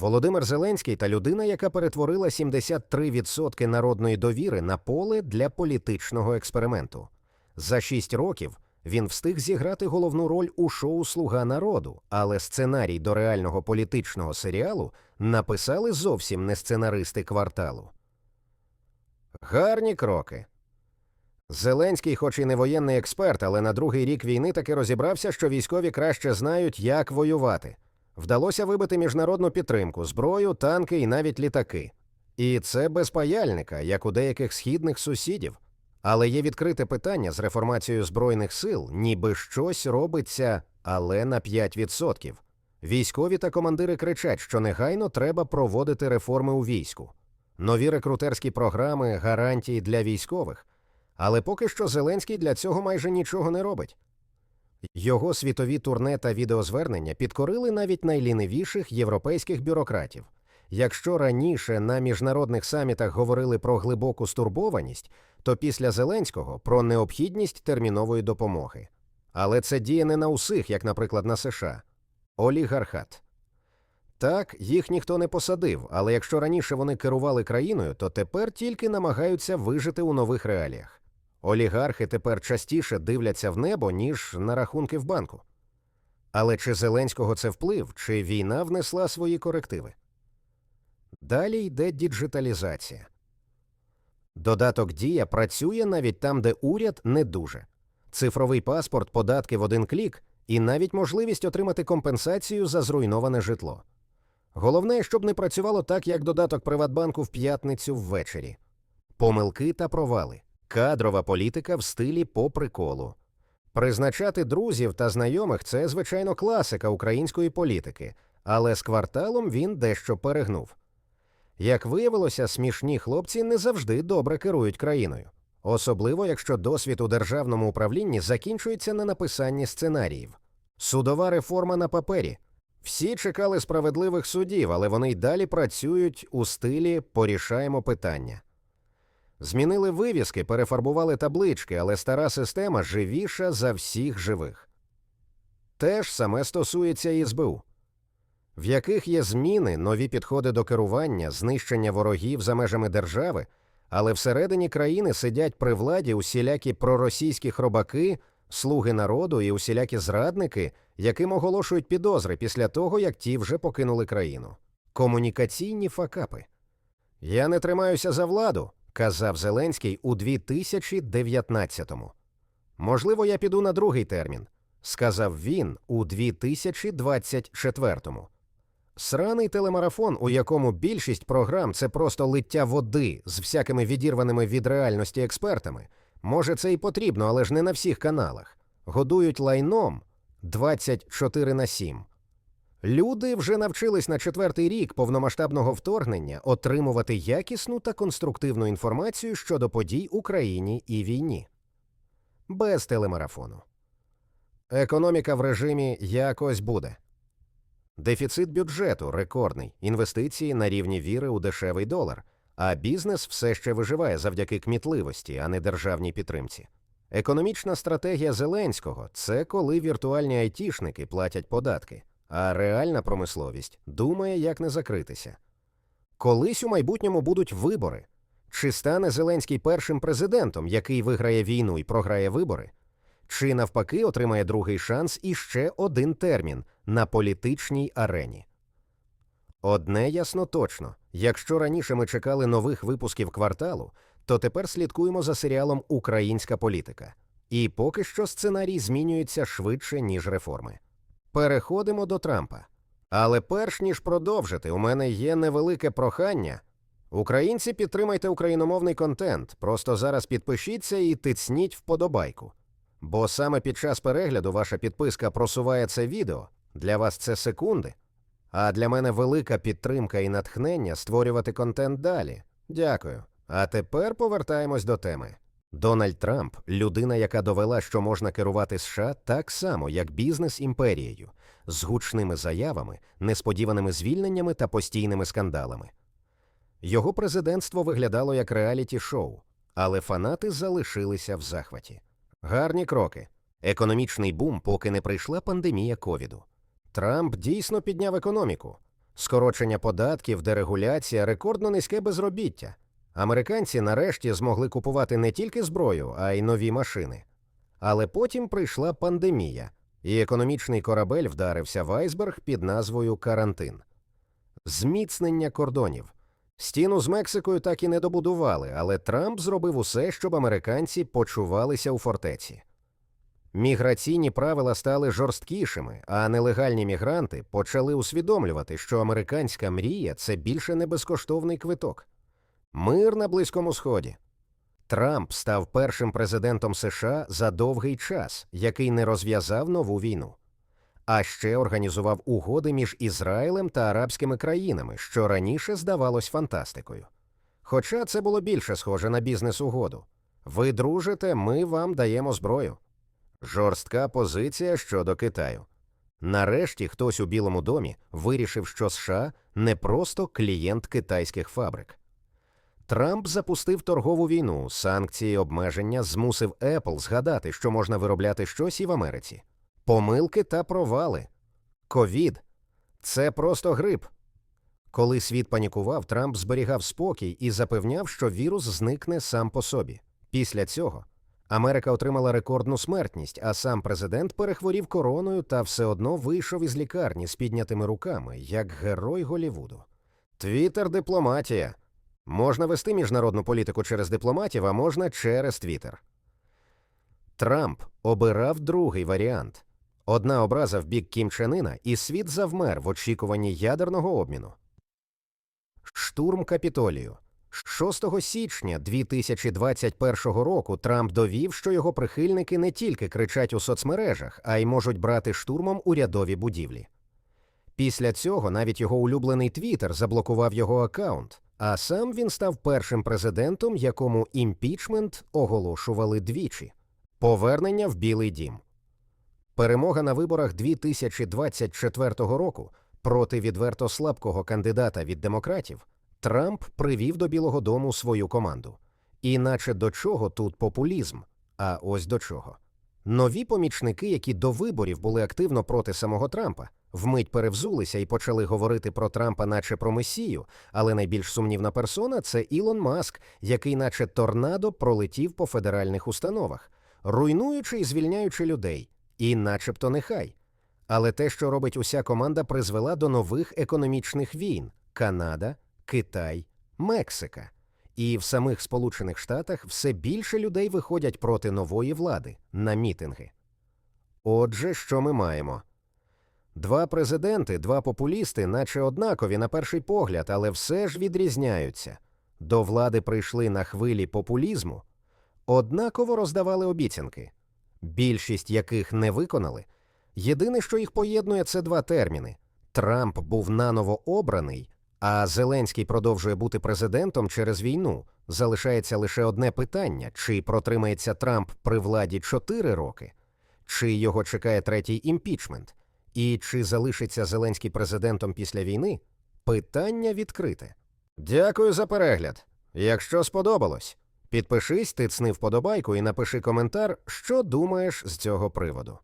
Володимир Зеленський та людина, яка перетворила 73% народної довіри на поле для політичного експерименту. За шість років він встиг зіграти головну роль у шоу Слуга народу, але сценарій до реального політичного серіалу написали зовсім не сценаристи кварталу. Гарні кроки. Зеленський, хоч і не воєнний експерт, але на другий рік війни таки розібрався, що військові краще знають, як воювати. Вдалося вибити міжнародну підтримку, зброю, танки і навіть літаки. І це без паяльника, як у деяких східних сусідів. Але є відкрите питання з реформацією збройних сил, ніби щось робиться, але на 5%. Військові та командири кричать, що негайно треба проводити реформи у війську, нові рекрутерські програми, гарантії для військових. Але поки що Зеленський для цього майже нічого не робить. Його світові турне та відеозвернення підкорили навіть найлінивіших європейських бюрократів. Якщо раніше на міжнародних самітах говорили про глибоку стурбованість, то після Зеленського про необхідність термінової допомоги. Але це діє не на усіх, як, наприклад, на США. Олігархат. Так, їх ніхто не посадив, але якщо раніше вони керували країною, то тепер тільки намагаються вижити у нових реаліях. Олігархи тепер частіше дивляться в небо, ніж на рахунки в банку. Але чи Зеленського це вплив, чи війна внесла свої корективи? Далі йде діджиталізація. Додаток Дія працює навіть там, де уряд не дуже. Цифровий паспорт, податки в один клік і навіть можливість отримати компенсацію за зруйноване житло. Головне, щоб не працювало так, як додаток Приватбанку в п'ятницю ввечері. Помилки та провали. Кадрова політика в стилі по приколу. Призначати друзів та знайомих це, звичайно, класика української політики, але з кварталом він дещо перегнув. Як виявилося, смішні хлопці не завжди добре керують країною, особливо якщо досвід у державному управлінні закінчується на написанні сценаріїв. Судова реформа на папері. Всі чекали справедливих судів, але вони й далі працюють у стилі порішаємо питання. Змінили вивіски, перефарбували таблички, але стара система живіша за всіх живих. Те ж саме стосується і СБУ, в яких є зміни, нові підходи до керування, знищення ворогів за межами держави, але всередині країни сидять при владі усілякі проросійські хробаки, слуги народу і усілякі зрадники, яким оголошують підозри після того, як ті вже покинули країну. Комунікаційні факапи. Я не тримаюся за владу, казав Зеленський у 2019-му. Можливо, я піду на другий термін, сказав він у 2024-му. Сраний телемарафон, у якому більшість програм це просто лиття води з всякими відірваними від реальності експертами. Може, це і потрібно, але ж не на всіх каналах. Годують лайном 24 на 7. Люди вже навчились на четвертий рік повномасштабного вторгнення отримувати якісну та конструктивну інформацію щодо подій Україні і війні. Без телемарафону. Економіка в режимі якось буде. Дефіцит бюджету рекордний, інвестиції на рівні віри у дешевий долар, а бізнес все ще виживає завдяки кмітливості, а не державній підтримці. Економічна стратегія Зеленського це коли віртуальні айтішники платять податки, а реальна промисловість думає, як не закритися. Колись у майбутньому будуть вибори. Чи стане Зеленський першим президентом, який виграє війну і програє вибори? Чи навпаки отримає другий шанс і ще один термін на політичній арені? Одне ясно точно: якщо раніше ми чекали нових випусків кварталу, то тепер слідкуємо за серіалом Українська політика. І поки що сценарій змінюється швидше, ніж реформи. Переходимо до Трампа. Але перш ніж продовжити, у мене є невелике прохання. Українці, підтримайте україномовний контент. Просто зараз підпишіться і тицніть вподобайку. Бо саме під час перегляду ваша підписка просуває це відео. Для вас це секунди. А для мене велика підтримка і натхнення створювати контент далі. Дякую. А тепер повертаємось до теми. Дональд Трамп людина, яка довела, що можна керувати США так само, як бізнес імперією, з гучними заявами, несподіваними звільненнями та постійними скандалами. Його президентство виглядало як реаліті-шоу, але фанати залишилися в захваті. Гарні кроки. Економічний бум, поки не прийшла пандемія ковіду. Трамп дійсно підняв економіку. Скорочення податків, дерегуляція, рекордно низьке безробіття. Американці нарешті змогли купувати не тільки зброю, а й нові машини. Але потім прийшла пандемія, і економічний корабель вдарився в айсберг під назвою Карантин. Зміцнення кордонів. Стіну з Мексикою так і не добудували, але Трамп зробив усе, щоб американці почувалися у фортеці. Міграційні правила стали жорсткішими, а нелегальні мігранти почали усвідомлювати, що американська мрія це більше не безкоштовний квиток. Мир на Близькому Сході. Трамп став першим президентом США за довгий час, який не розв'язав нову війну. А ще організував угоди між Ізраїлем та арабськими країнами, що раніше здавалось фантастикою. Хоча це було більше схоже на бізнес-угоду. Ви дружите, ми вам даємо зброю. Жорстка позиція щодо Китаю. Нарешті хтось у Білому домі вирішив, що США не просто клієнт китайських фабрик. Трамп запустив торгову війну, санкції, обмеження змусив Apple згадати, що можна виробляти щось і в Америці. Помилки та провали. Ковід це просто грип. Коли світ панікував, Трамп зберігав спокій і запевняв, що вірус зникне сам по собі. Після цього Америка отримала рекордну смертність, а сам президент перехворів короною та все одно вийшов із лікарні з піднятими руками, як герой Голівуду. Твіттер дипломатія. Можна вести міжнародну політику через дипломатів, а можна через Твіттер. Трамп обирав другий варіант. Одна образа в бік Кім Чен Іна, і світ завмер в очікуванні ядерного обміну. Штурм Капітолію. 6 січня 2021 року Трамп довів, що його прихильники не тільки кричать у соцмережах, а й можуть брати штурмом урядові будівлі. Після цього навіть його улюблений Твіттер заблокував його аккаунт, а сам він став першим президентом, якому імпічмент оголошували двічі повернення в Білий дім. Перемога на виборах 2024 року проти відверто слабкого кандидата від демократів Трамп привів до Білого Дому свою команду. Іначе до чого тут популізм? А ось до чого. Нові помічники, які до виборів були активно проти самого Трампа, вмить перевзулися і почали говорити про Трампа, наче про месію, але найбільш сумнівна персона це Ілон Маск, який, наче торнадо, пролетів по федеральних установах, руйнуючи і звільняючи людей, і начебто нехай. Але те, що робить уся команда, призвела до нових економічних війн Канада, Китай, Мексика. І в самих Сполучених Штатах все більше людей виходять проти нової влади на мітинги. Отже, що ми маємо? Два президенти, два популісти, наче однакові на перший погляд, але все ж відрізняються. До влади прийшли на хвилі популізму, однаково роздавали обіцянки, більшість яких не виконали. Єдине, що їх поєднує, це два терміни: Трамп був наново обраний, а Зеленський продовжує бути президентом через війну. Залишається лише одне питання: чи протримається Трамп при владі чотири роки, чи його чекає третій імпічмент, і чи залишиться Зеленський президентом після війни? Питання відкрите. Дякую за перегляд. Якщо сподобалось, підпишись, тицни вподобайку і напиши коментар, що думаєш з цього приводу.